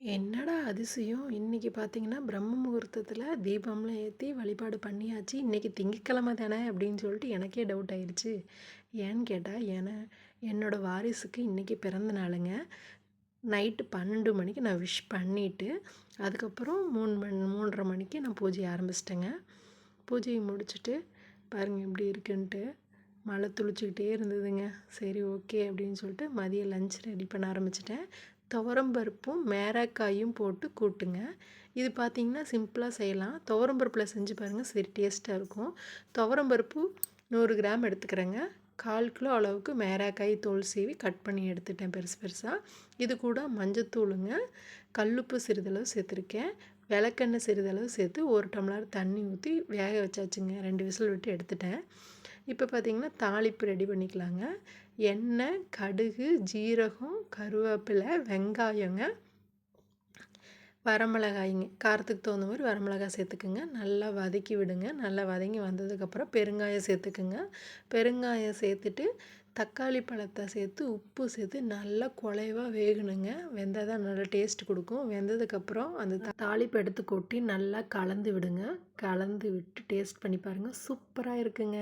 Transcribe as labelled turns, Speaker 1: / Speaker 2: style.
Speaker 1: என்னடா அதிசயம்! இன்றைக்கி பார்த்தீங்கன்னா, பிரம்ம முகூர்த்தத்தில் தீபம்லாம் ஏற்றி வழிபாடு பண்ணியாச்சு. இன்றைக்கி திங்கக்கிழமை தானே அப்படின்னு சொல்லிட்டு எனக்கே டவுட் ஆயிடுச்சு. ஏன்னு கேட்டால் ஏன்னா என்னோடய வாரிசுக்கு இன்னைக்கு பிறந்த நாளுங்க. நைட்டு 12 மணிக்கு நான் விஷ் பண்ணிவிட்டு அதுக்கப்புறம் மூணு மணி 3:30 மணிக்கு நான் பூஜையை ஆரம்பிச்சிட்டேங்க. பூஜையை முடிச்சுட்டு, பாருங்கள் எப்படி இருக்குன்ட்டு. மழை துளிச்சுக்கிட்டே இருந்ததுங்க. சரி ஓகே அப்படின்னு சொல்லிட்டு மதியம் லஞ்ச் ரெடி பண்ண ஆரம்பிச்சிட்டேன் துவரம் பருப்பும், மேராக்காயும் போட்டு கூட்டுங்க. இது பார்த்தீங்கன்னா, சிம்பிளாக செய்யலாம். துவரம்பருப்பில் செஞ்சு பாருங்கள் சரி டேஸ்ட்டாக இருக்கும். துவரம் பருப்பு 100 கிராம் எடுத்துக்கிறேங்க. 1/4 கிலோ அளவுக்கு மேராக்காய் தோல் சீவி கட் பண்ணி எடுத்துட்டேன் பெருசு பெருசாக இது கூட மஞ்சத்தூளுங்க, கல்லுப்பு சிறிதளவு சேர்த்துருக்கேன். விளக்கெண்ணெய் சிறிதளவு சேர்த்து ஒரு டம்ளர் தண்ணி ஊற்றி வேக வச்சாச்சுங்க. ரெண்டு விசில் விட்டு எடுத்துட்டேன். இப்போ பார்த்தீங்கன்னா, தாளிப்பு ரெடி பண்ணிக்கலாங்க. எண்ணெய், கடுகு, ஜீரகம், கருவேப்பிலை, வெங்காயங்க, வரமிளகாய்ங்க. காரத்துக்கு தகுந்த மாதிரி வரமிளகாய் சேர்த்துக்குங்க. நல்லா வதக்கி விடுங்க. நல்லா வதங்கி வந்ததுக்கப்புறம் பெருங்காயம் சேர்த்துக்குங்க. பெருங்காயம் சேர்த்துட்டு, தக்காளி பழத்தை சேர்த்து, உப்பு சேர்த்து நல்லா குழைவா வேகணுங்க. வெந்தால் தான் நல்லா டேஸ்ட் கொடுக்கும் வெந்ததுக்கப்புறம் அந்த தாளிப்பு எடுத்து கொட்டி நல்லா கலந்து விடுங்க. கலந்து விட்டு டேஸ்ட் பண்ணி பாருங்க. சூப்பராக இருக்குங்க.